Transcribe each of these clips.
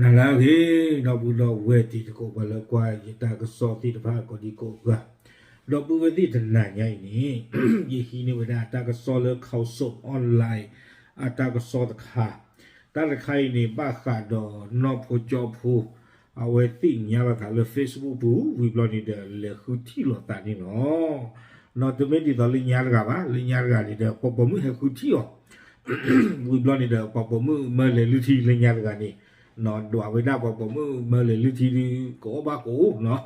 နာလာခေတော့ဘူးတော့ဝဲတီတကိုဘလကွာယတာကစောတီတဖာကိုဒီကိုကတော့ဘူးဝဲတီတနာညိုင်းနေယေဟီနေဝဒတာကစောလခေါဆုအွန်လိုင်းအတာကစောတခါတာလခိုင်နေပါခါတော့နော်ဖို့ကြောဖို့အဝဲတီညာဘကလေ Facebook ဘူးဝီဘလော့နေတဲ့လေခူတီလောတာနေနော်နော်တမင်ဒီတော့လညာကပါလညာကနေတဲ့ပေါ်ပေါ်မှုဟခူတီရောဝီဘလော့နေတဲ့ပေါ်ပေါ်မှုမလေလူတီလညာကနေ nó đọa với nào có có mơ mơ lấy lưu thi đi có ba cố nó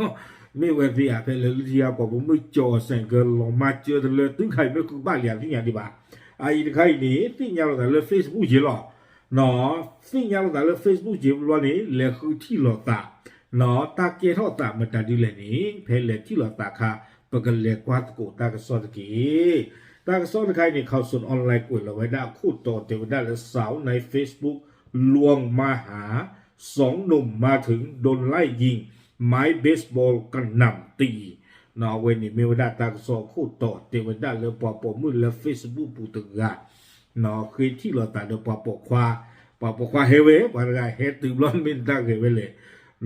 mẹ quen thì à phải lấy lưu thi à có có mơ trò sành cơ lò mà chưa thật lời tướng khai mới cũng ba liền thì nhà đi bà ai thì khai ní thì nhau là lời facebook gì lọ nó thì nhau là lời facebook gì lo ní là khứ thi lọ tạ nó ta kia thọ tạ mà ta đi lại ní phải là thi lọ tạ kha bà cần là quát cổ ta cái so kì ta cái so cái này khảo sơn online của là vậy đã khu tổ tiểu đã là sáu này facebook ลวงมาหาสองหนุ่มมาถึงโดนไล่ยิง ไม้เบสบอลกันหนำตีนอเวนี่มวดาต่างสองคู่ต่อเตวดาเลปอปอมือและเฟซบุ๊กปูตึกะนอคืนที่เราตัดเดปอปอควาปอปอควาเฮเวปอะไรเฮตึมร้อนมินตั้งเฮเวเลย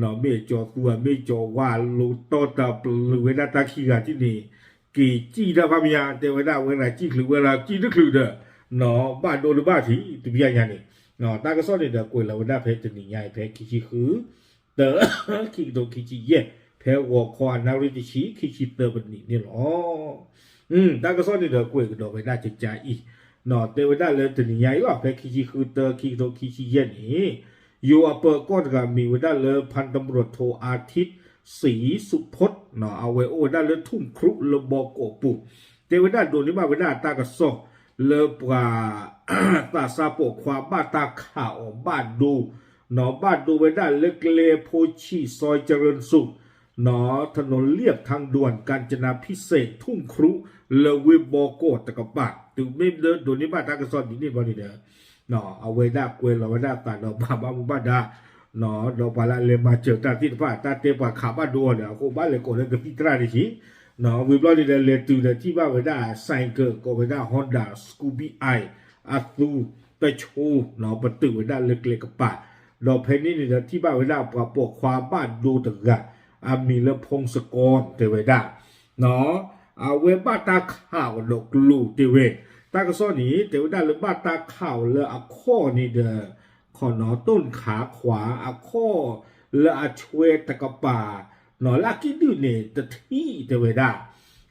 นอไม่จอตัวไม่จอว่าลูโตตาปลือเวดาตาขี้กาที่นี่กี่จี้ดาพามยาเตวดาเวลาจีหรือเวลาจี้นึกหรือเด้อนอบ้านโดนหรือบ้านทีตุบยาญานี่ 那大个说的的过了，我那陪着你呀，陪起起喝，得起都起起耶，陪我看那里的起起起得不你你咯。嗯，大个说的的คิชิ就加一，那对อ那了的你呀，了陪起起喝得起都起起耶你。อยู่อำเภออือตาก้อนก็มีไว้ได้เลยพันตำรวจโทอาทิตย์ศีสุพศน์เนาะเอาไว้โอ้ได้เลยทุ่มครุระบอกโกปุเตวได้ดวงนี้มาไว้ด้ตากระซอก เลปว่าตาซาปกควาบ้าตาข่าวบ้านดู หนอบ้านดูไปได้เล็กเลโพชีซอยเจริญสุข หนอถนนเลียบทางด่วนกาญจนาพิเศษทุ่งครุเลเวบอโกตะกบะถึงไม่เดินดูนี้บ้านทากระสอนนี่นี่บอนนี่เด้อหนอเอาไว้ด้าเกวยเราไว้ด้าตาเราบ้าบ้าบ้าดาหนอดอกปลาละเลมาเจอตาที่ป้าตาเตปาขาบ้าดัวเนี่ยโคบ้านเลยโกเลยกับพี่ตราดิชี နော်ဝီဘလော့လေလေတူလေတိပါဝဒဆိုင်ကကိုဝဒဟွန်ဒါစကူဘီအိုင်အသူပချိုနော်ပတူဝဒလေကလေကပါတော့ဖဲနေနေတိပါဝဒပပခွာပါဒိုတကအမီလဖုံစကောတေဝဒနော်အဝေဘတာခါဝလကလူတေဝေ ตากซ้อนี้เดี๋ยวได้หรือบ้าตาข่าวเลยอะข้อนี่เด้อขอหนอต้นขาขวาอะข้อเลยอะช่วยตะกะป่า นอลักกี้ดูเนี่ยตะที่เดวดา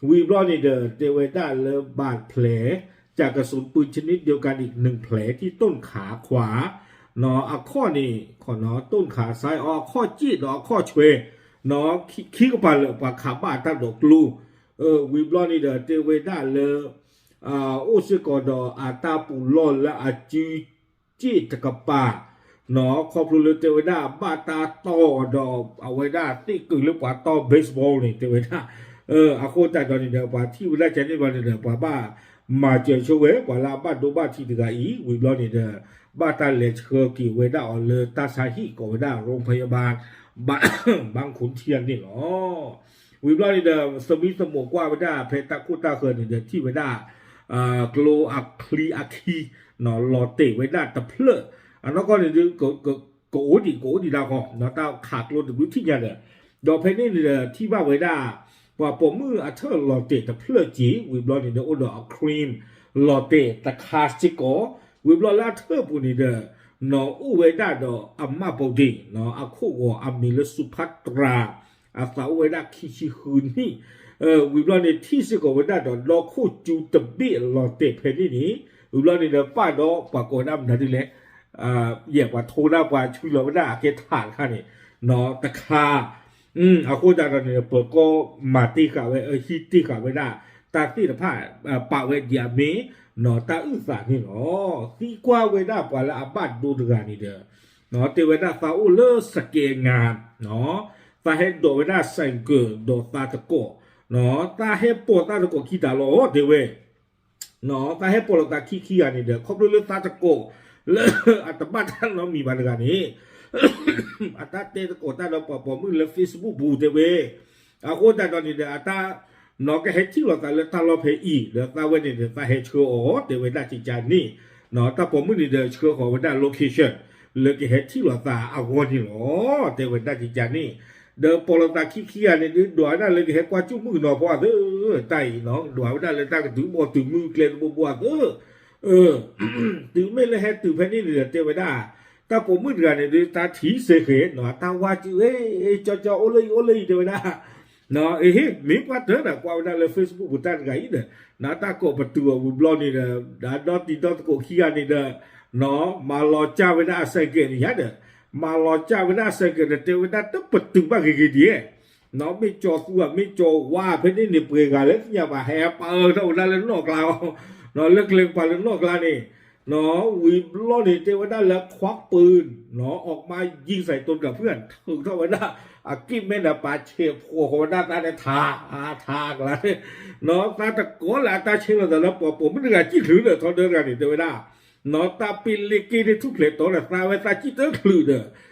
วีบลอนี่เด้อเดวดาเลยบาดแผล จากกระสุนปืนชนิดเดียวกันอีกหนึ่งแผลที่ต้นขาขวาหนออะข้อนี่ขอนอต้นขาซ้ายออข้อจี้หนอข้อช่วยหนอขี้กระปาเลยปาขาบ้าตาดอกลูเออวีบลอนี่เด้อเดวดาเลยอ่าโอซิกอดออาตาปูลอและอาจีจีตะกปา เนาะขอบรูเลยเทวดาบาตาตอดอเอาไว้ได้ติกึงหรือว่าตอเบสบอลนี่เทวดาเอออาโคตาตอนนี้เดี๋ยวว่าที่เวลาจะนี่วันนี้เดี๋ยวว่าบ้ามาเจอช่วยว่าลาบ้าดูบ้าที่ตะกะอีวิบลอนี่เด้อบ้าตาเลชเคอร์กีเวด้าออเลตาซาฮิก็เวด้าโรงพยาบาลบางบางขุนเทียนนี่หรอวิบลอนี่เด้อสมิสมวกว่าเวด้าเพตาคุตาเคอนี่เด้อที่เวด้าอ่ากโลอะคลีอะคีเนาะลอเตไว้ได้ตะเพลอ nó có được cổ thì cổ thì đào họ nó tao khạc luôn được biết nhà rồi đó phải nên là thi vào với đà và bộ mưu ở thơ lò tệ tập lơ chí vì lo nên được đỏ cream lò tệ tập khá chỉ có vì lo là thơ bù nên được nó u với đà đó âm mà bầu đi nó ở khu của âm mình là supatra ở sau với đà khi chi hư ni ờ vì lo nên thi sĩ của với đà đó lo khu chú tập bị lò tệ phải nên ý vì lo nên là phải đó và có năm đã đi lẽ ลอลาเธอปุนี่เด้อเนาะอุเวดาดออัมมาปดิเนาะอะคุโกอามิลสุภัตราอาสาวเวดาคิชิคืนนี่ เออวิบลอนี่ที่สิกวันนั้นดอกลอคู่จูตะบิลอเตเพนี่นี่วิบลอนี่เดป้าดอปากอนำนั่นนี่แหละอ่าเหยียบว่าโทนาว่าช่วยเราไม่ได้เกฐานค่ะนี่เนาะตะคาอืมอาโคจารเนี่ยเปิดก็มาตีกะไว้เออฮิตีกะไว้ได้ตาตีตะผ้าอ่าปะไว้เดียเมเนาะตาอึสานี่เนาะตีกว่าไว้ได้ปะละ อัตบ้านท่านเรามีบรรยากาศนี้อัตเตตะโกตาเราปอปอมือเลฟิสบูบูเทเวอาโคตาตอนนี้เดอัตานอกเฮจิลกาเลตาลอเพอีเดตาเวเนเดตาเฮชโอ้เตเวดาจิจานี่นอตาปอมือนี่เดชโอของเวดาโลเคชั่นเลกเที่เราตาอาวอนี่โอเตเวดาจิจานี่เดอเราตาขี้เคียเนี่ยดวยนั่นเลยเห็นกว่าจุ่มมือหนอพาเออไตน้องดวยนั่นเลยตากระถือบ่ถึงมือเกลนบ่บวกเออ ตือไม่เลยให้ตือแผ่นนี้เหลือเทวดาตาผมมืดกันเนี่ยตาถีเสกเนาะตาว่าจืเอ้ยจอจอโอเลยโอเลยเทวดาเนาะเอ้ยมีกว่าเถอะนะกว่าได้เลย Facebook บุตรกันเนี่ยนาตาโกประตูบุบลอนี่นะดาดอติดอตโกขี้กันนี่เด้อเนาะมารอจ้าเวลาเสกนี่ยะ เนาะเลือกเล็กไปเล็กนอกลานี่เนาะวีล้อนี่เทวดาแล้วควักปืนเนาะออกมายิงใส่ตนกับเพื่อนถึงเท่าวดาอากิเม่นาปาเชฟโอ้โหหน้าตาได้ทาอาทากละเนาะตาตะโกนละตาเชิงละแต่ละปอผมไม่ได้จี้ถือเด้อทอเดินกันนี่เทวดาเนาะตาปินลิกกี้ในทุกเหล็กตัวละตาเวตาจี้เตอร์คือเด้อ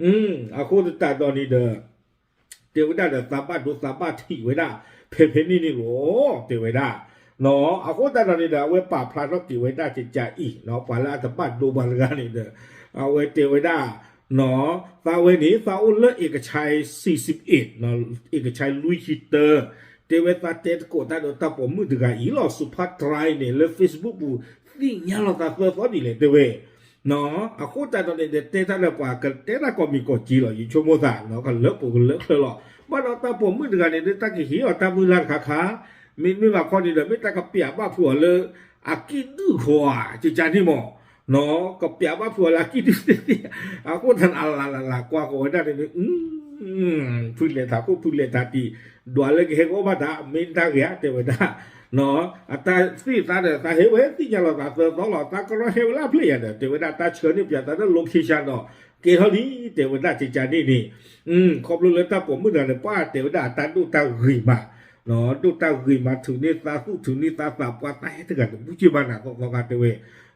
음, 아, 그것도 따더니 더. 대우다다 사바도 사바티 왜다 페페니니로 대외 다. เนาะอาโคตาดานนี่เดเอาไว้ป่าพลากี่ไว้ได้จิตใจอีเนาะปาละอัตบัตดูบันกานนี่เดเอาไว้เตวไว้ได้เนาะซาเวนี้ซาอุลเลเอกชัยสี่สิบเอ็ดเนาะเอกชัยลุยชิเตอร์เตเวตาเตโกได้โดนตาผมมือถึงไอีหลอสุภาพรายเนี่ยเลเฟซบุ๊กบูสิ่งนี้เราตาเฟอร์ฟอดีเลยเตเว nó à khu ta đó để tê ta là quả cần tê ta còn mình có chỉ là gì cho mua giả nó còn lớp của lớp rồi lọ bắt đầu ta bổ mới được này ta chỉ hiểu ta mới làm khá khá mình mới mà con đi được mới ta gặp bịa ba phủa lơ à kí tư hòa chứ cha đi mỏ nó gặp bịa ba phủa là kí tư tê à khu thằng à là là là qua của ta thì ừ phun lệ thả cô phun lệ thả thì đoàn lên cái hết có bắt đã mình ta ghé thì bắt đã nó ta si ta để ta hiểu hết tí nhà là ta nó là ta có nói hiểu là play này thì ta ta chơi như ta nó location đó cái đó đi thì ta chỉ trả đi nè ừ không luôn ta cũng mới là qua thì ta ta đâu ta gửi mà nó đâu ta gửi mà thử nên ta cũng thử nên ta ta qua ta hết tất cả cũng chưa bao nào có có cả tiêu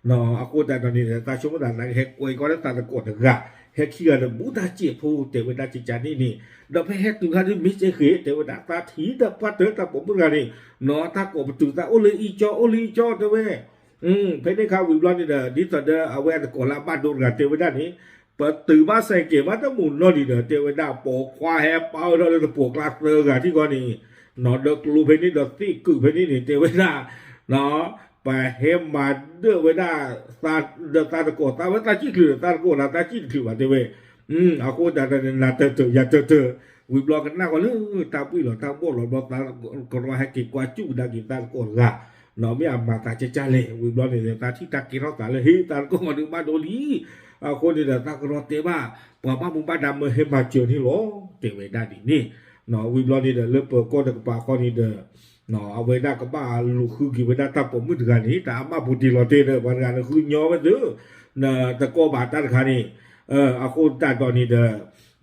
nó cô ta nói ta chúng ta là hết quay có đất ta là cột được gà hekia da buddha chi phu te wa da chi cha ni ni da pe he tu ha ni mi che khe te wa da ta thi da pa te ta ko bu ga ni no ta ko bu tu ta o le i cho o le i cho te we um pe ne kha wi bla ni da di ta da a we da ko la ba do ga te wa da ni pa tu ba sai ke ma ta mu no ni da te wa da po kwa he pa o da da po kla te ga ti ko ni no da lu pe ni da ti ku pe ni ni te wa da no บูตาเจียผู้เตวดาจิจานี่นี่ดอกไปเฮตุกันมิเจเขเตวดาตาถีตาปัดเตตาผมมือกันนี่เนาะตากบตุตาโอเลยอีจอโอเลยจอเตเวอืมเพนข้าววิบลอนนี่เด้อดิตเด้อเอาไว้ตะกอลาบาดูกันเตวดานี่ပ နော်အဝေဒကပါလူခုကိဝဒတာပမှုဒကနီတာမဘူတီလောတေတဲ့ဘာကန်ခုညောဘဒုနာတကောဘာတာခါနီเอออาคูตาตอนนี้เดอ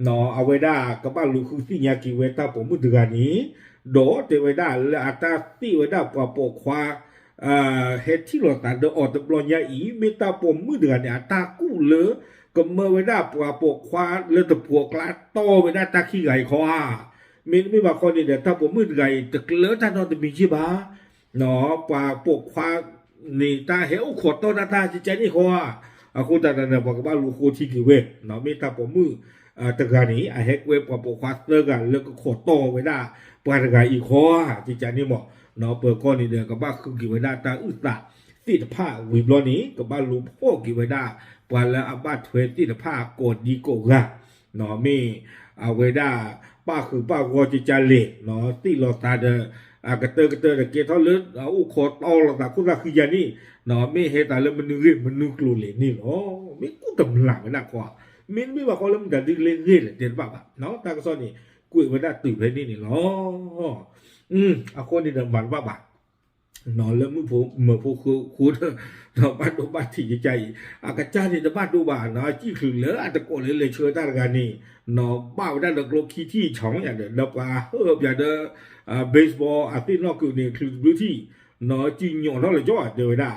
นอเอาไว้ได้กับบ้านลูกคุณที่ยากิเวตาผมมุดกันนี้โดเตไว้ได้และอัตราที่ไว้ได้ปะปะควาเอ่อเฮที่เราตัดเดออดบลอนยาอีเมตาผมมุดกันเนี่ยอัตรากู้เลยก็เมื่อไว้ได้ปะปะควาเลยตะปัวกลาโตไว้ได้ตาขี้ไก่ควา มีมีบางคนนี่เดี๋ยวถ้าผมมืดไงต่เลือท่านนอนตะมีชีบาหนอปลาปกควานี่ตาเหวขดต้นนาตาจิตใจนี่คออาคุณตาเนี่ยบอกว่าลูกคูที่กี่เวทหนอมีตาผมมืออตะการนี้ไอเฮกเวฟกับปกควาเลิกกันแล้วก็ขดโตไว้ได้ปลาตะการอีคอจิตใจนี่หมอหนอเปิดก้อนนี่เดือกับบ้าคือกี่ไว้ได้ตาอึดตาติดผ้าวิบลอนี้กับบ้าลูกพ่อกี่ไว้ได้ปลาแล้วอาบ้าเทวติดผ้าโกดีโกกะหนอมีอาเวด้า ป้าคือป้าวจิจาเลเนาะติลอตาเดอากระเตอกระเตอเกทอลึเอาอุโคตอลตาคุละคือยานี่เนาะมีเฮตาเลมันนึกมันนึกลูเล นอนแล้วมือผมเมื่อพวกคือคูดเราบ้านดูบ้านที่ใจอากาศจ้าที่จะบ้านดูบ้านนอนที่ขึงเหลืออัจตะโกนเลยเลยเชื่อได้านกานนี่นอนบ้าได้านตะโกนขี้ที่ช่องอย่างเดียวแล้วก็เอออย่างเดียวเบสบอลอาทิตย์นอกคือเนี่ยคือดูที่นอนจีนหย่องนอเลยจ่อเดียวได้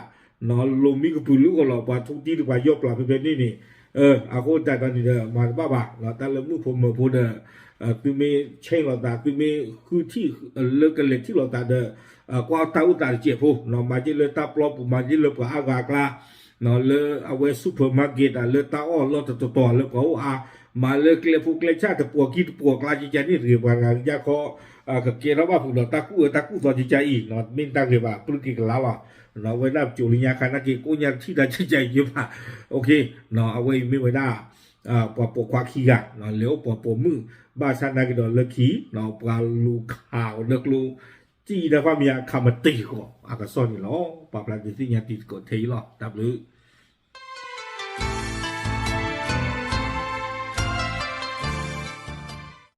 นอนลมมีกระปุกลูกก็หลับว่ทุกที่ที่ไปยกปลาเป็นนี่นี่เอออาโคจัดตอนนี้เด้อมาบ้าบ้าเราแต่ละมือผมเมื่อพูดเด้อ 对面亲老大，对面后天那个来天老大的，呃，光打乌打的解剖，那马就来打不不马就来不阿个个啦，那来阿位 supermarket 啊，来打哦，老多多多来不啊，马来克来福克来查的不给不克拉就讲你这个人家可啊，可给了吧，不了，打鼓打鼓多就讲伊，那明打给吧，不给个啦哇。เนาะไว้ได้จุลิยาคานาเกกูยังที่ได้ใช้ใจอยู่ป่ะโอเคเนาะเอาไว้ไม่ไว้ได้ อเลขีเนาะปลาลูขาวเลิกลูจีdaฟามียาคามาตีก็อากาซอนนี่เนาะปาปลาดิสิญาติก็เทยหรอดับลือ